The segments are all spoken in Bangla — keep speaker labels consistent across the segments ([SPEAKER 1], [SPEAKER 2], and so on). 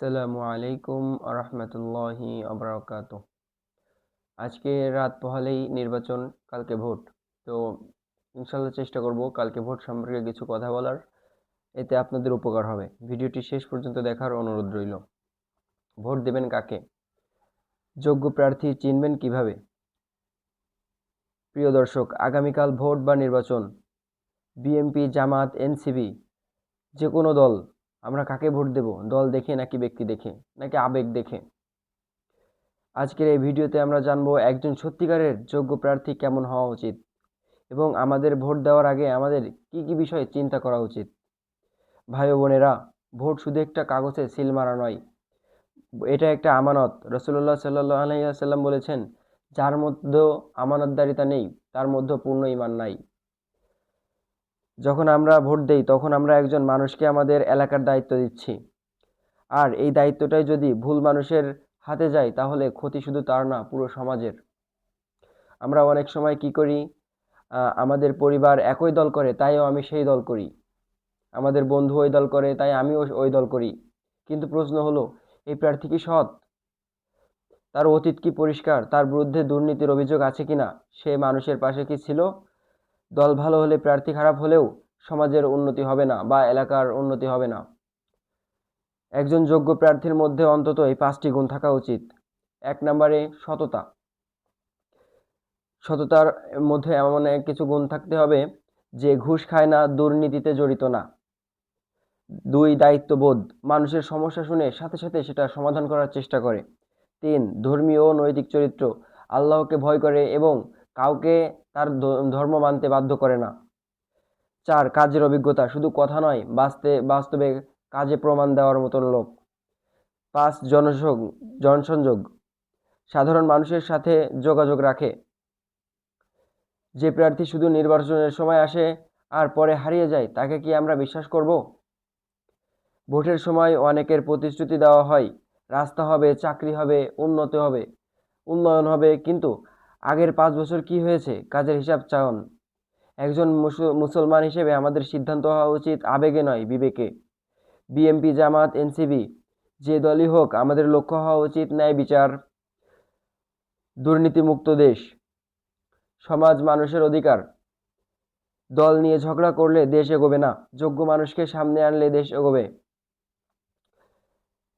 [SPEAKER 1] আসসালামু আলাইকুম আরহামতুল্লাহি আবরাকাত আজকে রাত পহালেই নির্বাচন, কালকে ভোট। তো ইনশাল্লাহ চেষ্টা করব কালকে ভোট সম্পর্কে কিছু কথা বলার। এতে আপনাদের উপকার হবে। ভিডিওটি শেষ পর্যন্ত দেখার অনুরোধ রইল। ভোট দেবেন কাকে? যোগ্য প্রার্থী চিনবেন কীভাবে? প্রিয় দর্শক, আগামীকাল ভোট বা নির্বাচন বিএমপি জামাত এনসিবি যে কোনো দল আমরা কাকে ভোট দেব? দল দেখে নাকি ব্যক্তি দেখে? নাকি আবেগ দেখে? আজকের এই ভিডিওতে আমরা জানব একজন সত্যিকারের যোগ্য প্রার্থী কেমন হওয়া উচিত এবং আমাদের ভোট দেওয়ার আগে আমাদের কি কি বিষয়ে চিন্তা করা উচিত? ভাই বোনেরা, ভোট শুধু একটা কাগজে সিল মারা নয়, এটা একটা আমানত। রসুল্লাহ সাল্লাহ আলাইসাল্লাম বলেছেন, যার মধ্যে আমানতদারিতা নেই, তার মধ্যে পূর্ণ ইমান নাই। যখন আমরা ভোট দেই, তখন আমরা একজন মানুষকে আমাদের এলাকার দায়িত্ব দিচ্ছি। আর এই দায়িত্বটাই যদি ভুল মানুষের হাতে যায়, তাহলে ক্ষতি শুধু তার না, পুরো সমাজের। আমরা অনেক সময় কি করি? আমাদের পরিবার একই দল করে, তাইও আমি সেই দল করি। আমাদের বন্ধু ওই দল করে, তাই আমিও ওই দল করি। কিন্তু প্রশ্ন হলো, এই প্রার্থী কি সৎ? তার অতীত কি পরিষ্কার? তার বিরুদ্ধে দুর্নীতির অভিযোগ আছে কি না সে মানুষের পাশে কি ছিল? দল ভালো হলে প্রার্থী খারাপ হলেও সমাজের উন্নতি হবে না বা এলাকার উন্নতি হবে না। একজন যোগ্য প্রার্থীর মধ্যে অন্তত এই পাঁচটি গুণ থাকা উচিত। এক নম্বরে সততা। সততার মধ্যে এমন কিছু গুণ থাকতে হবে যে ঘুষ খায় না, দুর্নীতিতে জড়িত না। দুই, দায়িত্ববোধ। মানুষের সমস্যা শুনে সাথে সাথে সেটা সমাধান করার চেষ্টা করে। তিন, ধর্মীয় ও নৈতিক চরিত্র। আল্লাহকে ভয় করে এবং কাউকে তার ধর্ম মানতে বাধ্য করে না। চার, কাজের অভিজ্ঞতা। শুধু কথা নয় বাস্তবে বাস্তবে কাজে প্রমাণ দেওয়ার মতন লোক। পাঁচ জনসং জনসংযোগ। সাধারণ মানুষের সাথে যোগাযোগ রাখে। যে প্রার্থী শুধু নির্বাচনের সময় আসে আর পরে হারিয়ে যায়, তাকে কি আমরা বিশ্বাস করব? ভোটের সময় অনেকের প্রতিশ্রুতি দেওয়া হয়, রাস্তা হবে, চাকরি হবে, উন্নত হবে, উন্নয়ন হবে, কিন্তু আগের পাঁচ বছর কি হয়েছে? কাজের হিসাব চাওন একজন মুসলমান হিসেবে আমাদের সিদ্ধান্ত হওয়া উচিত আবেগে নয়, বিবেকে। বিএমপি, জামাত এনসিবি যে দলই হোক, আমাদের লক্ষ্য হওয়া উচিত ন্যায় বিচার। দুর্নীতিমুক্ত দেশ। সমাজ মানুষের অধিকার। দল নিয়ে ঝগড়া করলে দেশ এগোবে না। যোগ্য মানুষকে সামনে আনলে দেশ এগোবে।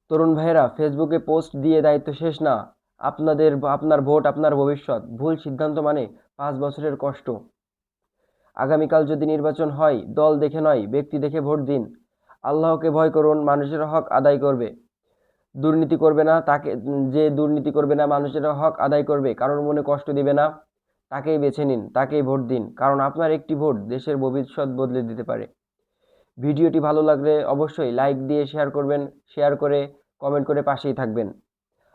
[SPEAKER 1] তরুণ ভাইয়েরা, ফেসবুকে পোস্ট দিয়ে দায়িত্ব শেষ না। আপনাদের আপনার ভোট, আপনার ভবিষ্যৎ, ভুল সিদ্ধান্ত মানে পাঁচ বছরের কষ্ট। আগামীকাল যদি নির্বাচন হয়, দল দেখে নয়, ব্যক্তি দেখে ভোট দিন। আল্লাহকে ভয় করুন, মানুষের হক আদায় করবে। দুর্নীতি করবে না, তাকে, যে দুর্নীতি করবে না, মানুষের হক আদায় করবে, কারোর মনে কষ্ট দিবে না, তাকেই বেছে নিন, তাকেই ভোট দিন, কারণ আপনার একটি ভোট দেশের ভবিষ্যৎ বদলে দিতে পারে। ভিডিওটি ভালো লাগলে অবশ্যই লাইক দিয়ে শেয়ার করবেন, শেয়ার করে কমেন্ট করে পাশেই থাকবেন।